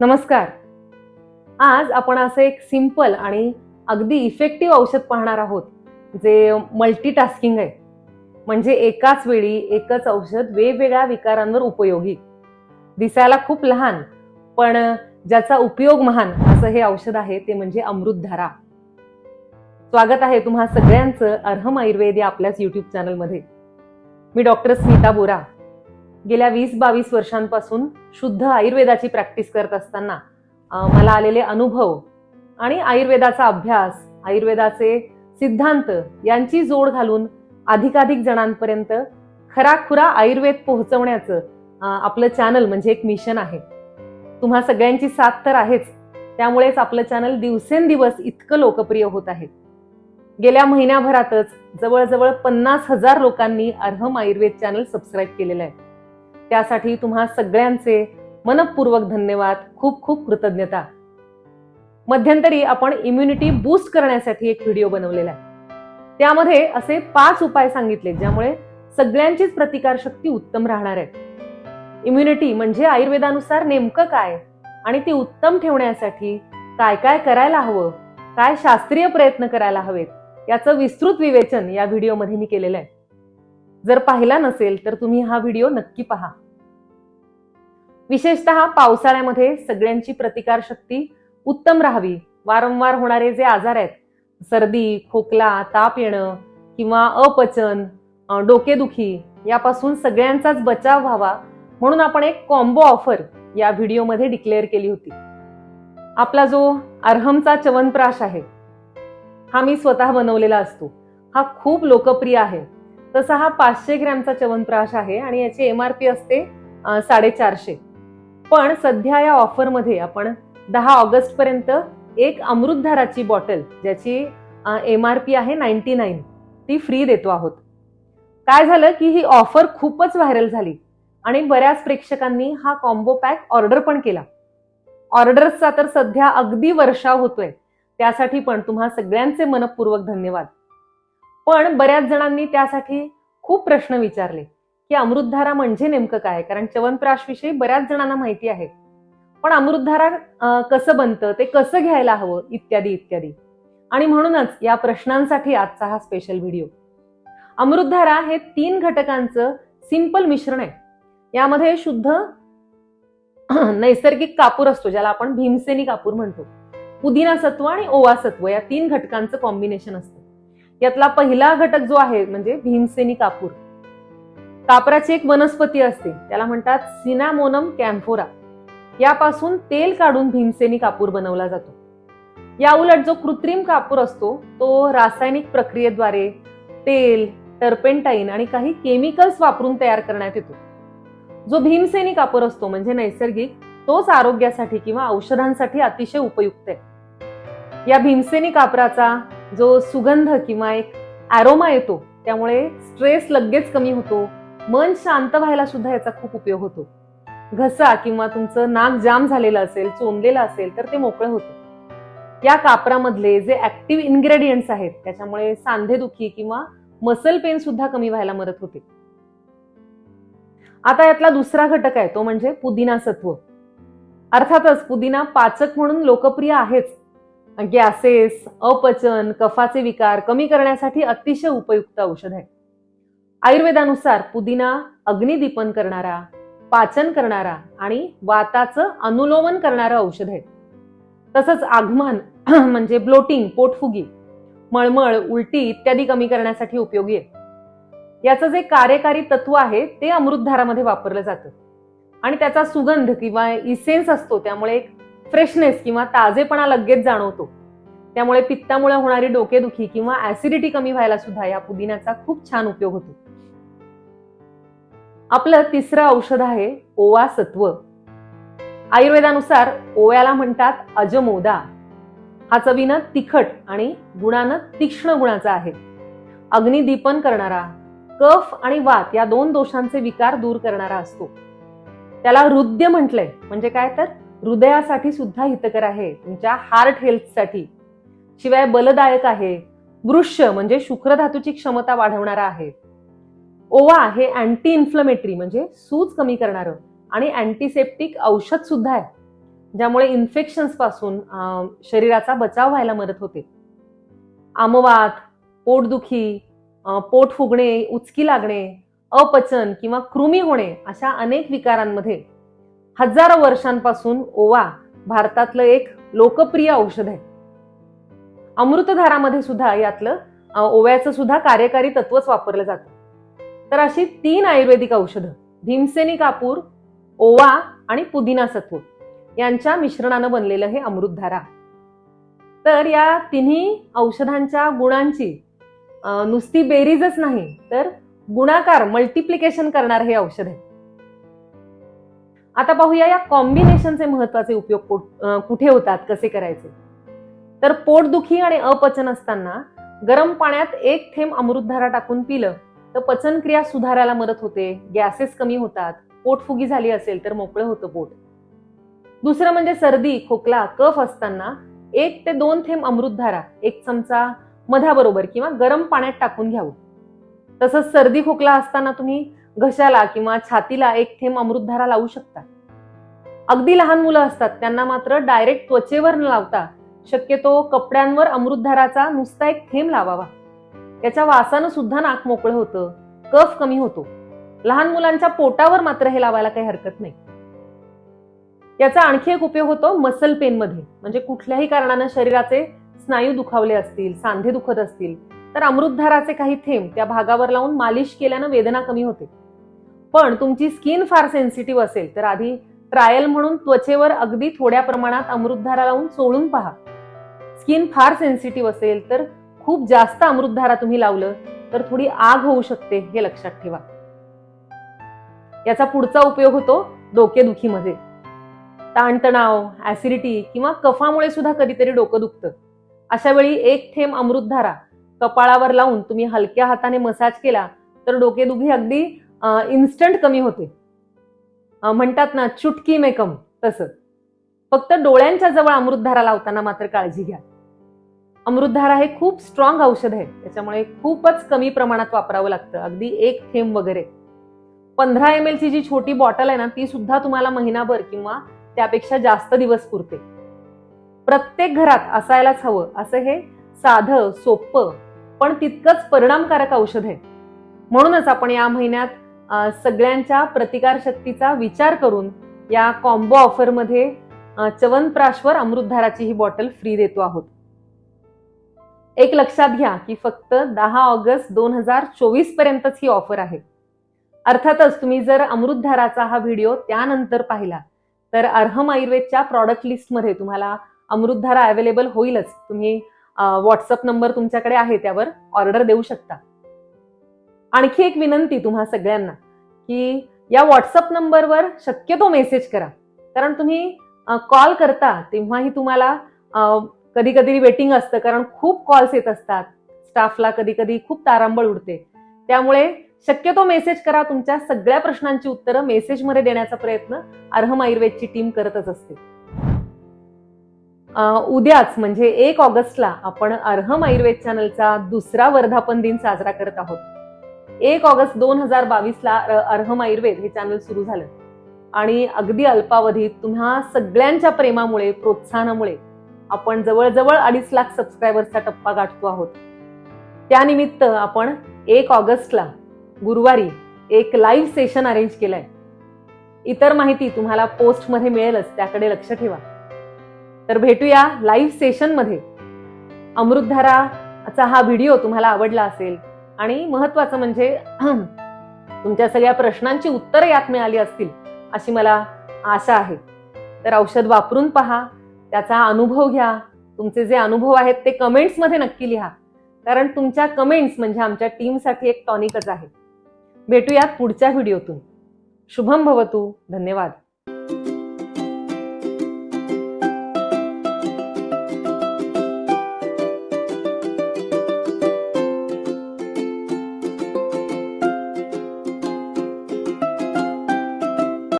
नमस्कार. आज आपण असं एक सिंपल आणि अगदी इफेक्टिव्ह औषध पाहणार आहोत जे मल्टीटास्किंग आहे. म्हणजे एकाच वेळी एकच औषध वेगवेगळ्या विकारांवर उपयोगी. दिसायला खूप लहान पण ज्याचा उपयोग महान असं हे औषध आहे ते म्हणजे अमृतधारा. स्वागत आहे तुम्हा सगळ्यांचं अर्हम आयुर्वेद या आपल्याच युट्यूब चॅनलमध्ये मी डॉक्टर स्मिता बोरा गेल्या वीस बावीस वर्षांपासून शुद्ध आयुर्वेदाची प्रॅक्टिस करत असताना मला आलेले अनुभव आणि आयुर्वेदाचा अभ्यास आयुर्वेदाचे सिद्धांत यांची जोड घालून अधिकाधिक जणांपर्यंत खराखुरा आयुर्वेद पोहोचवण्याचं आपलं चॅनल म्हणजे एक मिशन आहे. तुम्हा सगळ्यांची साथ तर आहेच त्यामुळेच आपलं चॅनल दिवसेंदिवस इतकं लोकप्रिय होत आहे. गेल्या महिन्याभरातच जवळजवळ पन्नास हजार लोकांनी अर्हम आयुर्वेद चॅनल सबस्क्राईब केलेलं आहे. त्यासाठी तुम्हा सगळ्यांचे मनपूर्वक धन्यवाद खूप खूप कृतज्ञता. मध्यंतरी आपण इम्युनिटी बूस्ट करण्यासाठी एक व्हिडिओ बनवलेला आहे. त्यामध्ये असे पाच उपाय सांगितले ज्यामुळे सगळ्यांचीच प्रतिकारशक्ती उत्तम राहणार आहे. इम्युनिटी म्हणजे आयुर्वेदानुसार नेमकं काय आणि ती उत्तम ठेवण्यासाठी काय काय करायला हवं काय शास्त्रीय प्रयत्न करायला हवेत याचं विस्तृत विवेचन या व्हिडिओमध्ये मी केलेलं आहे. जर पाहिला नसेल तर तुम्ही हा व्हिडिओ नक्की पहा. विशेषतः पावसाळ्यामध्ये सगळ्यांची प्रतिकारशक्ती उत्तम राहावी. वारंवार होणारे जे आजार आहेत सर्दी खोकला ताप येणं किंवा अपचन डोकेदुखी यापासून सगळ्यांचाच बचाव व्हावा म्हणून आपण एक कॉम्बो ऑफर या व्हिडिओमध्ये डिक्लेअर केली होती. आपला जो अर्हमचा च्यवनप्राश आहे हा मी स्वतः बनवलेला असतो. हा खूप लोकप्रिय आहे. तसा हा पाचशे ग्रॅमचा च्यवनप्राश आहे आणि याची एम आर पी असते साडेचारशे. पण सध्या या ऑफरमध्ये आपण दहा ऑगस्ट पर्यंत एक अमृतधाराची बॉटल ज्याची एम आर पी आहे नाईन्टी नाईन ती फ्री देतो आहोत. काय झालं की ही ऑफर खूपच व्हायरल झाली आणि बऱ्याच प्रेक्षकांनी हा कॉम्बो पॅक ऑर्डर पण केला. ऑर्डर्सचा तर सध्या अगदी वर्षाव होतोय. त्यासाठी पण तुम्हा सगळ्यांचे मनपूर्वक धन्यवाद. पण बऱ्याच जणांनी त्यासाठी खूप प्रश्न विचारले की अमृतधारा म्हणजे नेमकं काय? कारण च्यवनप्राश विषयी बऱ्याच जणांना माहिती आहे. पण अमृतधारा कसं बनतं? ते कसं घ्यायला हवं? इत्यादी इत्यादी. आणि म्हणूनच या प्रश्नांसाठी आजचा हा स्पेशल व्हिडिओ अमृतधारा हे तीन घटकांचं सिंपल मिश्रण आहे. यामध्ये शुद्ध नैसर्गिक कापूर असतो ज्याला आपण भीमसेनी कापूर म्हणतो. पुदिना सत्व आणि ओवा सत्व या तीन घटकांचं कॉम्बिनेशन असतं. यातला पहिला घटक जो आहे म्हणजे भीमसेनी कापूर. कापराची एक वनस्पती असते त्याला म्हणतात सिनामोनम कॅम्फोरा. यापासून तेल काढून भीमसेनी कापूर बनवला जातो. या उलट जो कृत्रिम कापूर असतो तो रासायनिक प्रक्रियेद्वारे तेल टर्पेंटाईन आणि काही केमिकल्स वापरून तयार करण्यात येतो. जो भीमसेनी कापूर असतो म्हणजे नैसर्गिक तोच आरोग्यासाठी किंवा औषधांसाठी अतिशय उपयुक्त आहे. या भीमसेनी कापराचा जो सुगंध किंवा एक ॲरोमा येतो त्यामुळे स्ट्रेस लगेच कमी होतो. मन शांत व्हायला सुद्धा याचा खूप उपयोग होतो. घसा किंवा तुमचं नाक जाम झालेलं असेल चोंदलेलं असेल तर ते मोकळं होतं. या कापरामधले जे ऍक्टिव्ह इन्ग्रेडियंट्स आहेत त्याच्यामुळे सांधेदुखी किंवा मसल पेन सुद्धा कमी व्हायला मदत होते. आता यातला दुसरा घटक आहे तो म्हणजे पुदिना सत्व. अर्थातच पुदिना पाचक म्हणून लोकप्रिय आहेच. गॅसेस अपचन कफाचे विकार कमी करण्यासाठी अतिशय उपयुक्त औषध आहे. आयुर्वेदानुसार पुदिना अग्निदीपन करणारा पाचन करणारा आणि वाताचं अनुलोमन करणारं औषध आहे. तसंच आगमन म्हणजे ब्लोटिंग पोटफुगी मळमळ उलटी इत्यादी कमी करण्यासाठी उपयोगी आहे. याचं जे कार्यकारी तत्व आहे ते अमृतधारामध्ये वापरलं जातं. आणि त्याचा सुगंध किंवा इसेन्स असतो त्यामुळे एक फ्रेशनेस किंवा ताजेपणा लगेच जाणवतो. त्यामुळे पित्तामुळे होणारी डोकेदुखी किंवा ऍसिडिटी कमी व्हायला सुद्धा या पुदिन्याचा खूप छान उपयोग होतो. आपलं तिसरं औषध आहे ओवा सत्व आयुर्वेदानुसार ओव्याला म्हणतात अजमोदा. हा चवीनं तिखट आणि गुणानं तीक्ष्ण गुणाचा आहे. अग्निदीपन करणारा कफ आणि वात या दोन दोषांचे विकार दूर करणारा असतो. त्याला हृदय म्हटलंय म्हणजे काय तर? हृदयासाठी सुद्धा हितकर आहे. तुमच्या हार्ट हेल्थसाठी शिवाय बलदायक आहे. वृक्ष म्हणजे शुक्रधातूची क्षमता वाढवणारा आहे. ओवा हे अँटी इन्फ्लमेटरी म्हणजे सूज कमी करणारं आणि अँटीसेप्टिक औषध सुद्धा आहे. ज्यामुळे इन्फेक्शन्सपासून शरीराचा बचाव व्हायला मदत होते. आमवात पोटदुखी पोट फुगणे उचकी लागणे अपचन किंवा कृमी होणे अशा अनेक विकारांमध्ये हजारो वर्षांपासून ओवा भारतातलं एक लोकप्रिय औषध आहे. अमृतधारामध्ये सुद्धा यातलं ओव्याचं सुद्धा कार्यकारी तत्वच वापरलं जातं. तर अशी तीन आयुर्वेदिक औषधं भीमसेनी कापूर ओवा आणि पुदिना सत्व यांच्या मिश्रणानं बनलेलं हे अमृतधारा. तर या तिन्ही औषधांच्या गुणांची नुसती बेरीजच नाही तर गुणाकार मल्टिप्लिकेशन करणार हे औषध आहे. आता पाहूया या कॉम्बिनेशनचे महत्त्वाचे उपयोग कुठे होतात कसे करायचे? तर पोटदुखी आणि अपचन असताना गरम पाण्यात एक थेंब अमृतधारा टाकून पिलं तर पचनक्रिया सुधारायला मदत होते गॅसेस कमी होतात पोटफुगी झाली असेल तर मोकळं होतं पोट. दुसरं म्हणजे सर्दी खोकला कफ असताना एक ते दोन थेंब अमृतधारा एक चमचा मधाबरोबर किंवा गरम पाण्यात टाकून घ्यावं. तसंच सर्दी खोकला असताना तुम्ही घशाला किंवा छातीला एक थेंब अमृतधारा लावू शकता अगदी लहान मुलं असतात त्यांना मात्र डायरेक्ट त्वचेवर न लावता शक्यतो कपड्यांवर अमृतधाराचा नुसता एक थेंब लावावा. त्याच्या वासानं सुद्धा नाक मोकळं होतं कफ कमी होतो. लहान मुलांच्या पोटावर मात्र हे लावायला काही हरकत नाही. याचा आणखी एक उपयोग होतो मसल पेन मध्ये. म्हणजे कुठल्याही कारणानं शरीराचे स्नायू दुखावले असतील सांधे दुखत असतील तर अमृतधाराचे काही थेंब त्या भागावर लावून मालिश केल्यानं वेदना कमी होते. पण तुमची स्किन फार सेन्सिटिव्ह असेल तर आधी ट्रायल म्हणून त्वचेवर अगदी थोड्या प्रमाणात अमृतधारा लावून चोळून पहा. स्किन फार सेन्सिटिव्ह असेल तर खूप जास्त अमृतधारा तुम्ही लावलं तर थोडी आग होऊ शकते हे लक्षात ठेवा. याचा पुढचा उपयोग होतो डोकेदुखीमध्ये. ताणतणाव ऍसिडिटी किंवा कफामुळे सुद्धा कधीतरी डोकं दुखतं. अशा वेळी एक थेंब अमृतधारा कपाळावर लावून तुम्ही हलक्या हाताने मसाज केला तर डोकेदुखी अगदी इन्स्टंट कमी होते. म्हणतात ना चुटकी में कम तसं. फक्त डोळ्यांच्या जवळ अमृतधारा लावताना मात्र काळजी घ्या. अमृतधारा हे खूप स्ट्रॉंग औषध आहे. त्याच्यामुळे खूपच कमी प्रमाणात वापरावं लागतं. अगदी एक थेंब वगैरे. पंधरा एम ची जी छोटी बॉटल आहे ना ती सुद्धा तुम्हाला महिनाभर किंवा त्यापेक्षा जास्त दिवस पुरते. प्रत्येक घरात असायलाच हवं. असं हे साधं सोपं पण तितकंच परिणामकारक औषध आहे. म्हणूनच आपण या महिन्यात सगळ्यांच्या प्रतिकार शक्तीचा विचार करून या कॉम्बो ऑफरमध्ये चवनप्राशवर अमृतधाराची ही बॉटल फ्री देतो आहोत. एक लक्षात घ्या की फक्त दहा ऑगस्ट दोन हजार चोवीस पर्यंतच ही ऑफर आहे. अर्थातच तुम्ही जर अमृतधाराचा हा व्हिडिओ त्यानंतर पाहिला तर अर्हम आयुर्वेदच्या प्रॉडक्ट लिस्टमध्ये तुम्हाला अमृतधारा अवेलेबल होईलच. तुम्ही व्हॉट्सअप नंबर तुमच्याकडे आहे त्यावर ऑर्डर देऊ शकता. आणखी एक विनंती तुम्हा सगळ्यांना की या व्हॉट्सअप नंबरवर शक्यतो मेसेज करा. कारण तुम्ही कॉल करता तेव्हाही तुम्हाला कधी कधी वेटिंग असतं कारण खूप कॉल्स येत असतात. स्टाफला कधी कधी खूप तारांबळ उडते. त्यामुळे शक्यतो मेसेज करा तुमच्या सगळ्या प्रश्नांची उत्तरं मेसेजमध्ये देण्याचा प्रयत्न अर्हम आयुर्वेदची टीम करतच असते. उद्याच म्हणजे एक ऑगस्टला आपण अर्हम आयुर्वेद चॅनलचा दुसरा वर्धापन दिन साजरा करत आहोत. एक ऑगस्ट दोन हजार बावीसला अर्हम आयुर्वेद हे चॅनल सुरू झालं. आणि अगदी अल्पावधीत तुम्हा सगळ्यांच्या प्रेमामुळे प्रोत्साहनामुळे आपण जवळजवळ अडीच लाख सबस्क्रायबर्सचा टप्पा गाठतो आहोत. त्यानिमित्त आपण एक ऑगस्टला गुरुवारी एक लाईव्ह सेशन अरेंज केलंय. इतर माहिती तुम्हाला पोस्टमध्ये मिळेलच त्याकडे लक्ष ठेवा. तर भेटूया लाईव्ह सेशनमध्ये अमृतधाराचा हा व्हिडिओ तुम्हाला आवडला असेल आणि महत्वाचं म्हणजे तुमच्या सगळ्या प्रश्नांची उत्तरं यात मिळाली असतील अशी मला आशा आहे. तर औषध वापरून पहा त्याचा अनुभव घ्या. तुमचे जे अनुभव आहेत ते कमेंट्समध्ये नक्की लिहा. कारण तुमच्या कमेंट्स म्हणजे आमच्या टीमसाठी एक टॉनिकच आहे. भेटूयात पुढच्या व्हिडिओतून. शुभम भवतू. धन्यवाद.